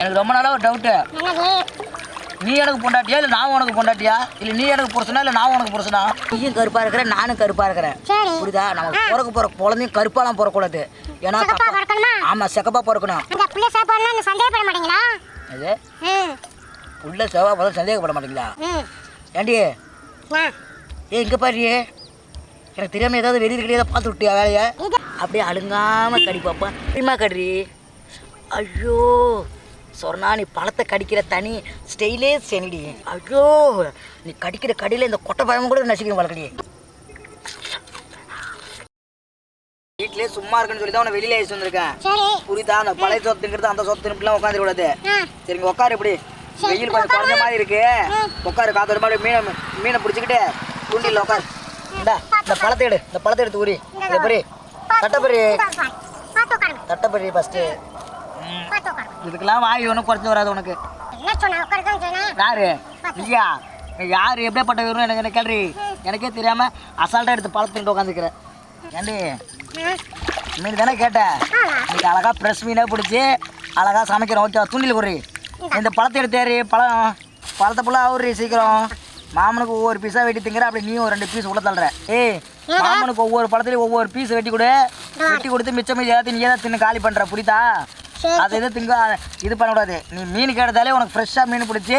எனக்கு ரொம்ப நாளாக ஒரு டவுட்டு நீ எனக்கு பொண்டாட்டியா இல்லை நான் உனக்கு பொண்டாட்டியா? இல்லை நீ எனக்கு புருஷனா இல்லை நான் உனக்கு புருஷனா? நீயும் கருப்பாக இருக்கிறேன் நானும் கருப்பாக இருக்கிறேன். புரியுதா? நம்ம பிறக்க போகிற குழந்தையும் கருப்பாலாம் பிறக்கூடாது. ஏன்னா? ஆமாம் சிகப்பாக பிறக்கணும்? பிள்ளை அது? ம் உள்ள செவ்வாய் போதும் சந்தேகப்பட மாட்டீங்களா? ஏண்டி? ஏ இங்கே பாரு. எனக்கு தெரியாம ஏதாவது வெளியில் கிடையாது பார்த்து விட்டியா வேலையை? அப்படியே அழுங்காம கடி பாப்பா. தெரியுமா கடி ஐயோ. சொன்னா நீ பழத்தை கடிக்கிற தனி ஸ்டைலே செனிடி. ஐயோ நீ கடிக்கிற கடியில் இந்த கொட்டை பழமும் கூட நசிக்கணும் வளர்க்கடி வீட்டிலே சும்மா இருக்குன்னு சொல்லி தான் உன்னை வெளியில அழைச்சிட்டு வந்திருக்கேன். புரியுதா? அந்த பழைய சொத்துங்கிறது அந்த சொத்து இப்படிலாம் உட்காந்துட கூடாது சரிங்க உட்காரு இப்படி. வெயில் கொஞ்சம் குறைஞ்ச மாதிரி இருக்கு. உட்காரு காத்தோட மாதிரி மீனை மீனை பிடிச்சிக்கிட்டு தூண்டில் உட்காரு. இந்தா இந்த பழத்தை எடு. இந்த பழத்தை எடுத்து ஊறி. இதை பரி தட்டப்பரி பார்த்து உட்காருங்க. தட்டப்பரி ஃபஸ்ட்டு இதுக்கெல்லாம் வாய் ஒன்றும் குறைச்சி வராது உனக்கு. யாரு? ஐயா யார் எப்படிப்பட்ட வரும் எனக்கு என்ன கேள்வி? எனக்கே தெரியாம அசால்ட்டாக எடுத்து பழத்துட்டு உட்காந்துக்கிறேன் ஏண்டி? மீன் தானே கேட்டேன் இன்னைக்கு அழகா ஃப்ரெஷ் மீனே பிடிச்சி அழகா சமைக்கிறோம் ஓகே தூண்டில் குறி இந்த. பழத்தை எடுத்தேரி பழம் பழத்தை ஃபுல்லாக ஆகுறி சீக்கிரம். மாமனுக்கு ஒவ்வொரு பீஸாக வெட்டி திங்கிற அப்படி நீயும் ஒரு ரெண்டு பீஸ் உள்ள தள்ளுற. ஏய் மாமனுக்கு ஒவ்வொரு பழத்துலையும் ஒவ்வொரு பீஸ் வெட்டி கொடு. வெட்டி கொடுத்து மிச்சம் எல்லாத்தையும் நீ தான் தின்னு காலி பண்ணுற புரியுதா. அதை எது திங்க இது பண்ணக்கூடாது. நீ மீன் கேட்டதாலே உனக்கு ஃப்ரெஷ்ஷாக மீன் பிடிச்சி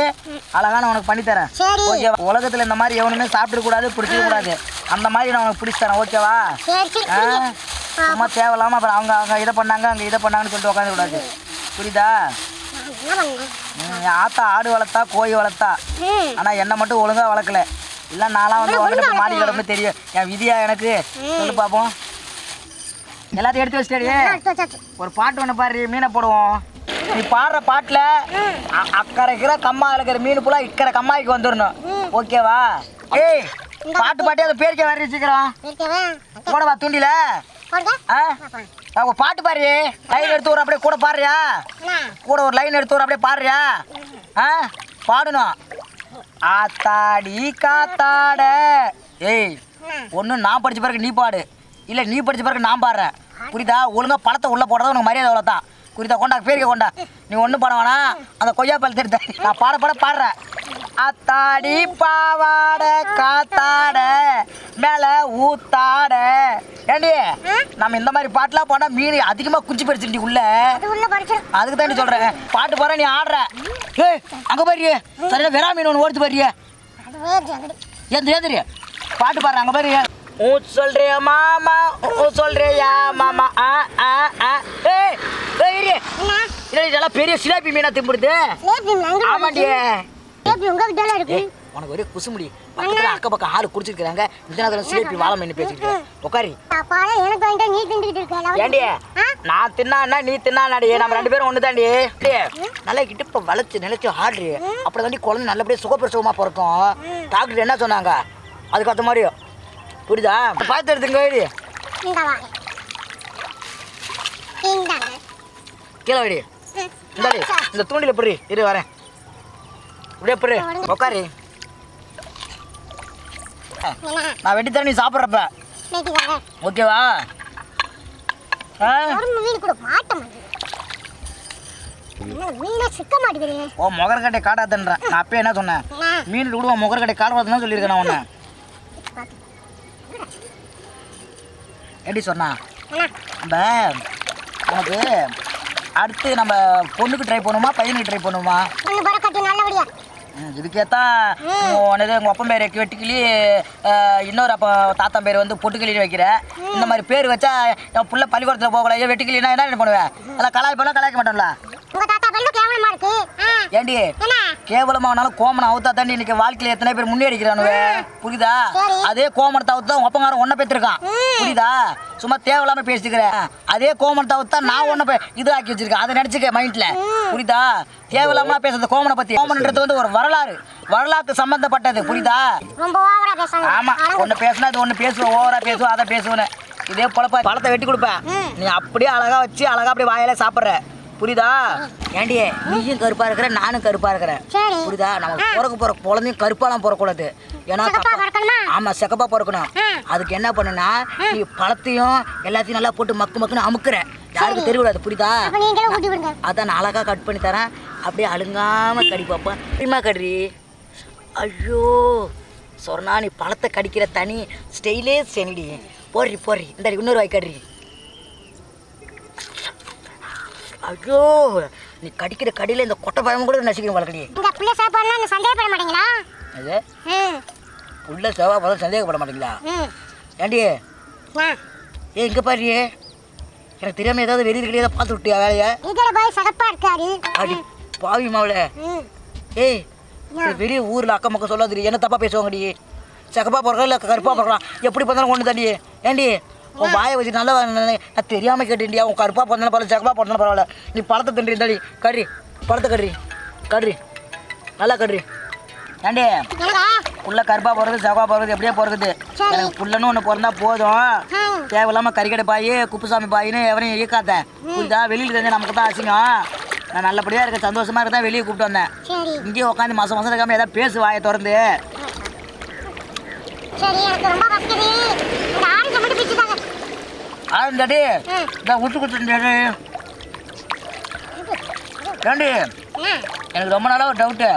அழகான உனக்கு பண்ணி தரேன். சரி. ஓகே உலகத்தில் இந்த மாதிரி எவனுமே சாப்பிட கூடாது பிடிச்சிக்க கூடாது. அந்த மாதிரி நான் உனக்கு பிடிச்சி தரேன். ஓகேவா. சும்மா தேவையில்லாம அப்புறம் அவங்க அவங்க இதை பண்ணாங்க அங்கே இதை பண்ணாங்கன்னு சொல்லிட்டு உட்காந்து கூடாது. புரியுதா? நான் ஆத்தா ஆடு வளர்த்தா கோழி வளர்த்தா. ஆனால் என்னை மட்டும் ஒழுங்கா வளர்க்கல. இல்லை நான்லாம் வந்து உங்ககிட்ட மாடி கிடப்பு தெரியும். என் விதியா எனக்கு? சொல்லு பார்ப்போம் எல்லாத்தையும் எடுத்து வச்சிட்டே எடுத்து வச்சாச்சு. ஒரு பாட்டு ஒன்று பாரு மீனை போடுவோம். நீ பாடுற பாட்டில் அக்கறைக்கிற கம்மா இருக்கிற மீன் புலா இக்கரை கம்மாய்க்கு வந்துடணும் ஓகேவா? ஏய் பாட்டு பாட்டே அதை பேருக்கே வேற வச்சுக்கிறோம் போடவா தூண்டில? ஒரு பாட்டு பாரு லைன் எடுத்து ஒரு அப்படியே கூட பாடுறியா? கூட ஒரு லைன் எடுத்து ஒரு அப்படியே பாடுறியா? ஆ? பாடணும். ஆத்தாடி காத்தாட. ஏய் ஒன்று நான் படிச்ச பிறகு நீ பாடு. இல்லை நீ படிச்ச பிறகு நான் பாடுறேன். புரியுதா? ஒழுங்கா பழத்தை உள்ள போடுறது உனக்கு மரியாதை அவ்வளோ தான் புரியுதா? கொண்டா பேருக்க கொண்டா. நீ ஒன்றும் பண்ண வேணாம். அந்த கொய்யா பழத்தை எடுத்த நான் பாட பாட பாடுறேன். அத்தாடி பாவாட காத்தாட மேல ஊத்தாட. ஏண்டி? நம்ம இந்த மாதிரி பாட்டுலாம் போனால் மீன் அதிகமாக குஞ்சு பறிச்சுட்டி உள்ள. அதுக்கு தான் சொல்கிறேன் பாட்டு போற நீ ஆடுற. ஏய் அங்கே பாரு சரியா வெறா மீன் ஒன்று ஓடுத்து பாரு. ஏன் ஏந்திரி. பாட்டு பாடுற அங்கே பாரு. ஊ சொல்றியா மாமா ஊ சொல்றியா மாமா ஆ ஆ ஆ ஏய் இதெல்லாம் பெரிய சிலாப்பி மீனா திம்பிடுது ஆமாண்டி உங்க கிட்ட இருக்கு. உனக்கு ஒரே குசுமுடி பக்கத்தில் அக்க பக்கம் ஆள் இந்த நேரத்தில் சிலேபி வாழை மீன் பேசிட்டு உட்காரி அப்பாலே எனக்கு வாங்கிட்டு நீ திண்டுக்கிட்டு இருக்க. நான் ஏண்டி ஆ? நான் தின்னான்னா நீ தின்னாடி நம்ம ரெண்டு பேரும் ஒன்று தாண்டி நல்லா இடுப்பை வளைச்சு நினைச்சு ஆடுறி. அப்புறம் தாண்டி குழந்தை நல்லபடியாக சுகப்பிரசவமாக பிறக்கும். டாக்டர் என்ன சொன்னாங்க? அதுக்கு அந்த மாதிரி புரியுதா? பார்த்து எடுத்துங்க வைடி கீழே வைடி. இந்தாடி இந்த தூண்டில புரி. இரு வரேன். இப்படியே புரி. என்ன? நான் வெட்டி தரேன் நீ சாப்பிட்றப்ப. ஓகேவா? ஓ முகர்கட்டை காட்டாதன்றேன் நான் அப்பயே என்ன சொன்னேன்? மீன் விடுவோம் முகர்கட்டை காடுவாதுன்னு சொல்லியிருக்கேன் நான் உன்னை. எப்படி சொன்னா? நம்ம உனக்கு அடுத்து நம்ம பொண்ணுக்கு ட்ரை பண்ணுமா பையனுக்கு ட்ரை பண்ணுமா இதுக்கேத்தான் உனது உங்கள் அப்பன் பேர் வெட்டுக்கிளி இன்னொரு அப்பா தாத்தா பேர் வந்து பொட்டுக்கிளின்னு வைக்கிற. இந்த மாதிரி பேர் வச்சா என் புள்ள பள்ளிக்கூடத்தில் போகல ஏன் வெட்டுக்கிளினா என்ன பண்ணுவேன் அதெல்லாம் கலாய் பண்ண கலாய்க்க மாட்டோம்ல. உங்க தாத்தா பேரு கேவலமா இருக்கு. ஏண்டி? என்ன? கேவலமானாலும் கோமனை அவுத்தா தாண்டி இன்னைக்கு வாழ்க்கையில எத்தனை பேர் முன்னேறிக்கிறானுவே? புரியுதா. அதே கோமனத்தை அவுத்து தான் ஒப்பங்காரன் ஒன்ன பெற்றிருக்கான் புரியுதா? சும்மா தேவையில்லாம பேசிக்கிறேன். அதே கோமனத்தை அவுத்து தான் நான் ஒன்ன இது ஆக்கி வச்சிருக்கேன். அதை நினைச்சுக்க மைண்ட்ல. புரியுதா? தேவையில்லாம பேசுறது கோமனை பத்தி. கோமன்ன்றது வந்து ஒரு வரலாறு. வரலாற்று சம்பந்தப்பட்டது. புரியுதா? ஆமா. ஒண்ணு பேசுனா இது ஒண்ணு பேசுவேன் ஓவரா பேசுவேன் அதை பேசுவேன் இதே பொழப்ப. பழத்தை வெட்டி கொடுப்பேன் நீ அப்படியே அழகா வச்சு அழகா அப்படியே வாயில சாப்பிட்ற. புரியுதா? ஏண்டி நீயும் கருப்பா இருக்கிற நானும் கருப்பா இருக்கிறேன். புரியுதா? நம்ம பிறக்க போற குழந்தையும் கருப்பாலாம் பிறக்கூடாது. ஏன்னா? ஆமா சிகப்பா பிறக்கணும். அதுக்கு என்ன பண்ணுனா நீ பழத்தையும் எல்லாத்தையும் நல்லா போட்டு மக்கு மக்குன்னு அமுக்குற யாருக்கு தெரியக்கூடாது புரியுதா? அதான் நான் அழகாக கட் பண்ணி தரேன். அப்படியே அழுங்காம கடி பாப்பா தெரியுமா கடி ஐயோ சொன்னா நீ பழத்தை கடிக்கிற தனி ஸ்டைலே செனிடி. போடுறி போடுறி இந்த இன்னொரு வாய் கடுறி ஐயோ நீ கடிக்கிற கடியில் இந்த கொட்டை பழம் கூட நசிக்கணும் வளர்க்கடி இந்த பிள்ளை சாப்பாடுனா நீ சந்தேகப்பட மாட்டீங்களா? அது உள்ள செவ்வா பழம் சந்தேகப்பட மாட்டீங்களா? ஏண்டி? ஏ இங்கே பாரு. எனக்கு தெரியாம ஏதாவது வெளியில் கிடையாது பார்த்து விட்டியா வேலையை? இதில் போய் சகப்பா இருக்காரு. அடி பாவி மாவுல ம். ஏய் வெளிய ஊர்ல அக்கம் பக்கம் சொல்லாது என்ன தப்பா பேசுவாங்கடி? சகப்பா பிறக்கலாம் இல்லை கருப்பா பிறக்கலாம் எப்படி பார்த்தாலும் ஒன்று தாண்டி ஏண்டி? உன் வாயை வச்சு நல்லா நான் தெரியாம கேட்டேன்டியா உன் கருப்பா பிறந்தாலும் பரவாயில்ல சகப்பா பிறந்தாலும் பரவாயில்ல. நீ பழத்தை தின்றி தாடி கறி பழத்தை கறி கறி நல்லா கறி ஏண்டி? புள்ள கருப்பா போகிறது சகப்பா போகிறது எப்படியே போகிறது. எனக்கு புள்ளன்னு ஒன்று பிறந்தா போதும். ம் தேவையில்லாம கறிக்கடை பாய் குப்புசாமி பாயின்னு எவரையும் இயக்காத புரியுதா? வெளியில் தெரிஞ்ச நமக்கு தான் அசிங்கம். நான் நல்லபடியாக இருக்க சந்தோஷமா இருந்தா வெளியே கூப்பிட்டு வந்தேன். இங்கேயே உட்காந்து மாசம் மாசம் இருக்காம ஏதாவது பேசு வாயை திறந்து. சரி எனக்கு ரொம்ப பசிக்குது இந்த ஆரஞ்சை மட்டும் பிச்சு தாங்க ம். இந்த விட்டு கொடுத்துட்டாடி ஏண்டி? எனக்கு ரொம்ப நாளாக ஒரு டவுட்டு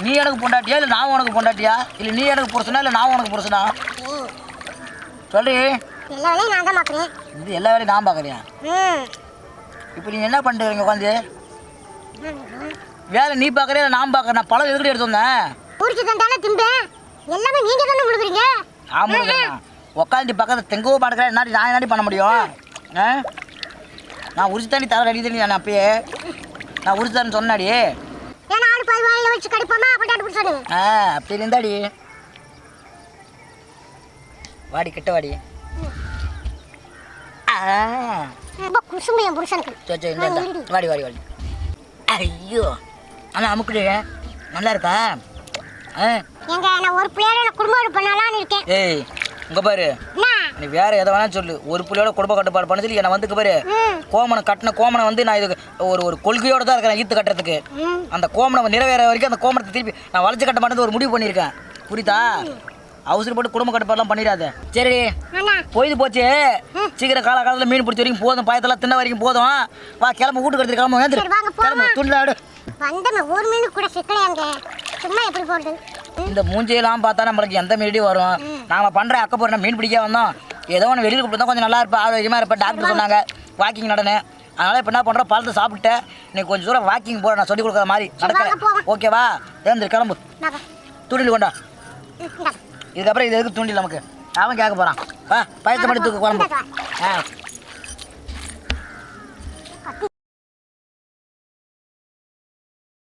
நீ எனக்கு பொண்டாட்டியா இல்லை நான் உனக்கு பொண்டாட்டியா? இல்லை நீ எனக்கு புருஷனா இல்லை நான் உனக்கு புருஷனா? சொல்லி. எல்லா வேலையும் நான் தான் பார்க்குறேன் இது எல்லா வேலையும் நான் பார்க்குறேன் இப்போ நீ என்ன பண்ணிட்டு உட்காந்து வேலை நீ பார்க்குறியா இல்லை நான் பார்க்குறேன் நான் பழம் எதுக்கிட்ட எடுத்து வந்தேன்? ஊருக்கு தந்தாலும் திம்பேன். எல்லாமே நீங்க தானே கொடுக்குறீங்க ஆமாம் உட்காந்து பக்கத்தில் தெங்கோ பாடுக்கிறேன் என்ன நான் என்னடி பண்ண முடியும்? நான் உரிச்சு தண்ணி தர ரெடி தண்ணி நான் அப்பயே. நான் உரிச்சு தரேன்னு சொன்னாடி. ஆ அப்படி இருந்தாடி வாடி கிட்ட வாடி. வாடி. வாடி வாடி ஐயோ. ஆனால் அமுக்குடு. நல்லா இருக்கா? ஆ. எங்க நான் ஒரு பிள்ளையோட குடும்பம் பண்ணலாம்னு இருக்கேன். ஏய். இங்கே பாரு. நீ வேற எதை வேணாலும் சொல்லு. ஒரு புள்ளியோட குடும்ப கட்டுப்பாடு பண்ண சொல்லி என்னை வந்துக்கு பாரு. கோமனை கட்டின கோமனை வந்து நான் இதுக்கு ஒரு ஒரு கொள்கையோட தான் இருக்கிறேன் ஈத்து கட்டுறதுக்கு. அந்த கோமனை நிறைவேற வரைக்கும் அந்த கோமனத்தை திருப்பி நான் வளைச்சு கட்ட மாட்டேன்னு ஒரு முடிவு பண்ணியிருக்கேன். புரியுதா? அவசரப்பட்டு குடும்ப கட்டுப்பாடுலாம் பண்ணிடாத. சரி பொழுது போச்சு. சீக்கிரம் கால காலத்தில் மீன் பிடிச்ச வரைக்கும் போதும். பாயத்தெல்லாம் தின்ன வரைக்கும் போதும். வா கிளம்பு வீட்டுக்கு எடுத்து கிளம்பு. போலாம். கிளம்பு வந்தமே ஒரு மீன் கூட சிக்கலையாங்க. சும்மா எப்படி போடுறது ம், இந்த மூஞ்சியெல்லாம் பார்த்தா நம்மளுக்கு எந்த மீடியும் வரும்? நாம பண்ற அக்க போற மீன் பிடிக்க வந்தோம். ஏதோ ஒன்று வெளியில் கூப்பிட்டு கொஞ்சம் நல்லா இருப்பேன் ஆரோக்கியமா இருப்பேன். டாக்டர் சொன்னாங்க. வாக்கிங் நடனு. அதனால இப்போ என்ன பண்றோம்? பழத்தை சாப்பிட்டு நீ கொஞ்சம் தூரம் வாக்கிங் போற நான் சொல்லி கொடுக்குற மாதிரி. நடக்கிறேன். ஓகேவா ஏந்திரு கிளம்பு. தூண்டில் கொண்டா. இதுக்கப்புறம் இது எதுக்கு தூண்டில் நமக்கு? அவன் கேட்க போறான். வா பயத்தை மட்டும் தூக்கு கிளம்பு ஆ.